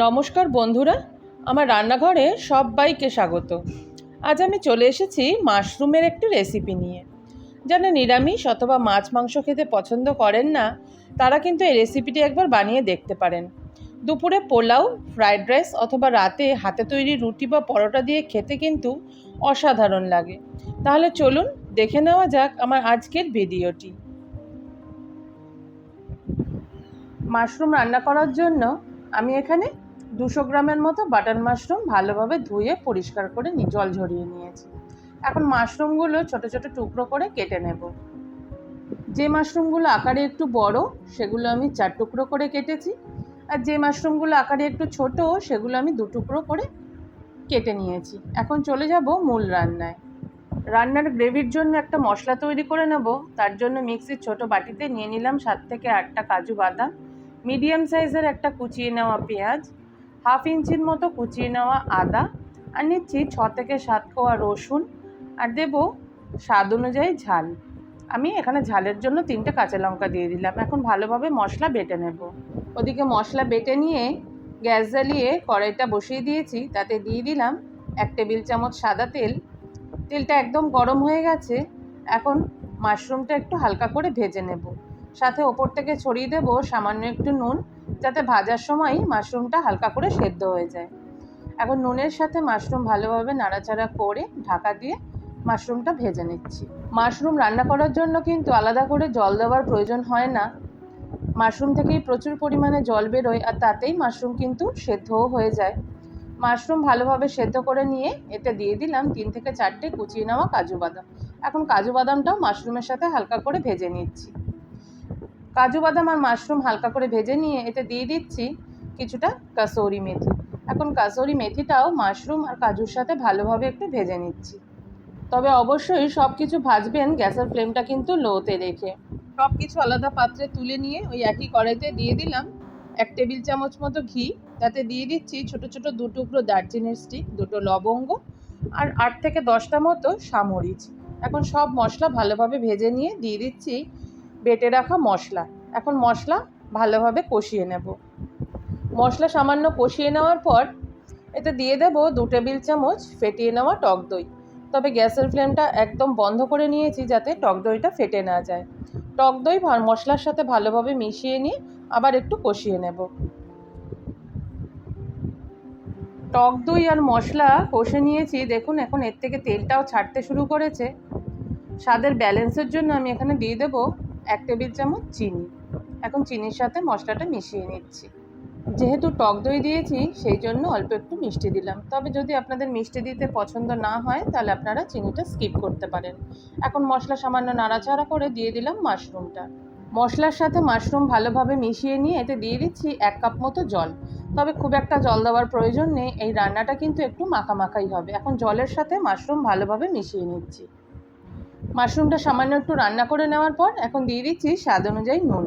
নমস্কার বন্ধুরা, আমার রান্নাঘরে সবাইকে স্বাগত। আজ আমি চলে এসেছি মাশরুমের একটি রেসিপি নিয়ে। যারা নিরামিষ অথবা মাছ মাংস খেতে পছন্দ করেন না, তারা কিন্তু এই রেসিপিটি একবার বানিয়ে দেখতে পারেন। দুপুরে পোলাও ফ্রাইড রাইস অথবা রাতে হাতে তৈরি রুটি বা পরোটা দিয়ে খেতে কিন্তু অসাধারণ লাগে। তাহলে চলুন দেখে নেওয়া যাক আমার আজকের ভিডিওটি। মাশরুম রান্না করার জন্য আমি এখানে দুশো গ্রামের মতো বাটার মাশরুম ভালোভাবে ধুয়ে পরিষ্কার করে জল ঝরিয়ে নিয়েছি। এখন মাশরুমগুলো ছোট ছোট টুকরো করে কেটে নেব। যে মাশরুমগুলো আকারে একটু বড়, সেগুলো আমি চার টুকরো করে কেটেছি। আর যে মাশরুমগুলো আকারে একটু ছোট, সেগুলো আমি দু টুকরো করে কেটে নিয়েছি। এখন চলে যাব মূল রান্নায়। রান্নার গ্রেভির জন্য একটা মশলা তৈরি করে নেব। তার জন্য মিক্সির ছোট বাটিতে নিয়ে নিলাম সাত থেকে আটটা কাজু বাদাম, মিডিয়াম সাইজের একটা কুচিয়ে নেওয়া পেঁয়াজ হাফ ইঞ্চির মতো কুচিয়ে নেওয়া আদা, আর নিচ্ছি ছ থেকে সাত কোয়া রসুন, আর দেব স্বাদ অনুযায়ী ঝাল। আমি এখানে ঝালের জন্য তিনটে কাঁচা লঙ্কা দিয়ে দিলাম। এখন ভালোভাবে মশলা বেটে নেব। ওদিকে মশলা বেটে নিয়ে গ্যাস জ্বালিয়ে কড়াইটা বসিয়ে দিয়েছি। তাতে দিয়ে দিলাম এক টেবিল চামচ সাদা তেল। তেলটা একদম গরম হয়ে গেছে। এখন মাশরুমটা একটু হালকা করে ভেজে নেব। সাথে ওপর থেকে ছড়িয়ে দেব সামান্য একটু নুন। যাতে ভাজার সময় মাশরুমটা হালকা করে সেদ্ধ হয়ে যায়। এখন নুনের সাথে মাশরুম ভালোভাবে নাড়াচাড়া করে ঢাকা দিয়ে মাশরুমটা ভেজে নিচ্ছি। মাশরুম রান্না করার জন্য কিন্তু আলাদা করে জল দেওয়ার প্রয়োজন হয় না। মাশরুম থেকেই প্রচুর পরিমাণে জল বেরোয় আর তাতেই মাশরুম কিন্তু সেদ্ধও হয়ে যায়। মাশরুম ভালোভাবে সেদ্ধ করে নিয়ে এতে দিয়ে দিলাম তিন থেকে চারটে কুচিয়ে নেওয়া কাজু বাদাম। এখন কাজু বাদামটাও মাশরুমের সাথে হালকা করে ভেজে নিচ্ছি। কাজু বাদাম আর মাশরুম হালকা করে ভেজে নিয়ে এতে দিয়ে দিচ্ছি কিছুটা কাসৌরি মেথি। এখন কাসৌরি মেথিটাও মাশরুম আর কাজুর সাথে ভালোভাবে একটু ভেজে নিচ্ছি। তবে অবশ্যই সব কিছু ভাজবেন, গ্যাসের ফ্লেমটা কিন্তু লোতে রেখে। সব কিছু আলাদা পাত্রে তুলে নিয়ে ওই একই কড়াইতে দিয়ে দিলাম এক টেবিল চামচ মতো ঘি। তাতে দিয়ে দিচ্ছি ছোট ছোট দু টুকরো দারচিনির স্টিক, দুটো লবঙ্গ আর আট থেকে দশটা মতো সামরিচ। এখন সব মশলা ভালোভাবে ভেজে নিয়ে দিয়ে দিচ্ছি বেটে রাখা মশলা। এখন মশলা ভালোভাবে কষিয়ে নেব। মশলা সামান্য কষিয়ে নেওয়ার পর এতে দিয়ে দেব দু টেবিল চামচ ফেটিয়ে নেওয়া টক দই। তবে গ্যাসের ফ্লেমটা একদম বন্ধ করে নিয়েছি যাতে টক দইটা ফেটে না যায়। টক দই মশলার সাথে ভালোভাবে মিশিয়ে নিয়ে আবার একটু কষিয়ে নেব। টক দই আর মশলা কষে নিয়েছি। দেখুন, এখন এর থেকে তেলটাও ছাড়তে শুরু করেছে। স্বাদের ব্যালেন্সের জন্য আমি এখানে দিয়ে দেবো এক টেবিল চামচ চিনি। এখন চিনির সাথে মশলাটা মিশিয়ে নিচ্ছি। যেহেতু টক দই দিয়েছি, সেই জন্য অল্প একটু মিষ্টি দিলাম। তবে যদি আপনাদের মিষ্টি দিতে পছন্দ না হয়, তাহলে আপনারা চিনিটা স্কিপ করতে পারেন। এখন মশলা সামান্য নাড়াচাড়া করে দিয়ে দিলাম মাশরুমটা। মশলার সাথে মাশরুম ভালোভাবে মিশিয়ে নিয়ে এতে দিয়ে দিচ্ছি এক কাপ মতো জল। তবে খুব একটা জল দেওয়ার প্রয়োজন নেই। এই রান্নাটা কিন্তু একটু মাখামাখাই হবে। এখন জলের সাথে মাশরুম ভালোভাবে মিশিয়ে নিচ্ছি। মাশরুমটা সামান্য একটু রান্না করে নেওয়ার পর এখন দিয়ে দিচ্ছি স্বাদ অনুযায়ী নুন।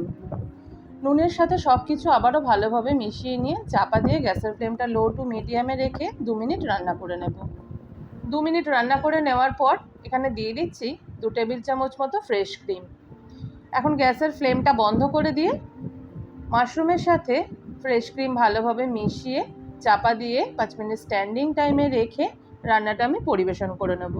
নুনের সাথে সব কিছু আবারও ভালোভাবে মিশিয়ে নিয়ে চাপা দিয়ে গ্যাসের ফ্লেমটা লো টু মিডিয়ামে রেখে দু মিনিট রান্না করে নেব। দু মিনিট রান্না করে নেওয়ার পর এখানে দিয়ে দিচ্ছি দু টেবিল চামচ মতো ফ্রেশ ক্রিম। এখন গ্যাসের ফ্লেমটা বন্ধ করে দিয়ে মাশরুমের সাথে ফ্রেশ ক্রিম ভালোভাবে মিশিয়ে চাপা দিয়ে পাঁচ মিনিট স্ট্যান্ডিং টাইমে রেখে রান্নাটা আমি পরিবেশন করে নেব।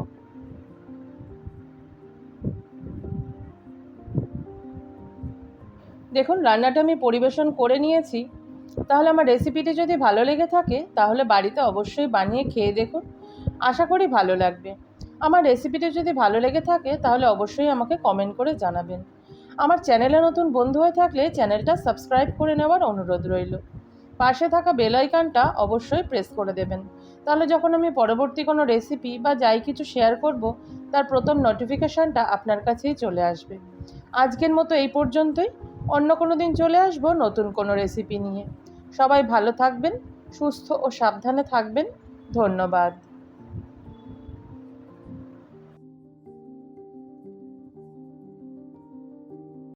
দেখুন, রান্নাটা আমি পরিবেশন করে নিয়েছি। তাহলে আমার রেসিপিটি যদি ভালো লেগে থাকে, তাহলে বাড়িতে অবশ্যই বানিয়ে খেয়ে দেখুন। আশা করি ভালো লাগবে। আমার রেসিপিটি যদি ভালো লেগে থাকে, তাহলে অবশ্যই আমাকে কমেন্ট করে জানাবেন। আমার চ্যানেলে নতুন বন্ধু হয়ে থাকলে চ্যানেলটা সাবস্ক্রাইব করে নেওয়ার অনুরোধ রইল। পাশে থাকা বেল আইকনটা অবশ্যই প্রেস করে দেবেন। তাহলে যখন আমি পরবর্তী কোনো রেসিপি বা যাই কিছু শেয়ার করব, তার প্রথম নোটিফিকেশানটা আপনার কাছেই চলে আসবে। আজকের মতো এই পর্যন্তই। অন্য কোনো দিন চলে আসব নতুন কোনো রেসিপি নিয়ে। সবাই ভালো থাকবেন, সুস্থ ও সাবধানে থাকবেন। ধন্যবাদ।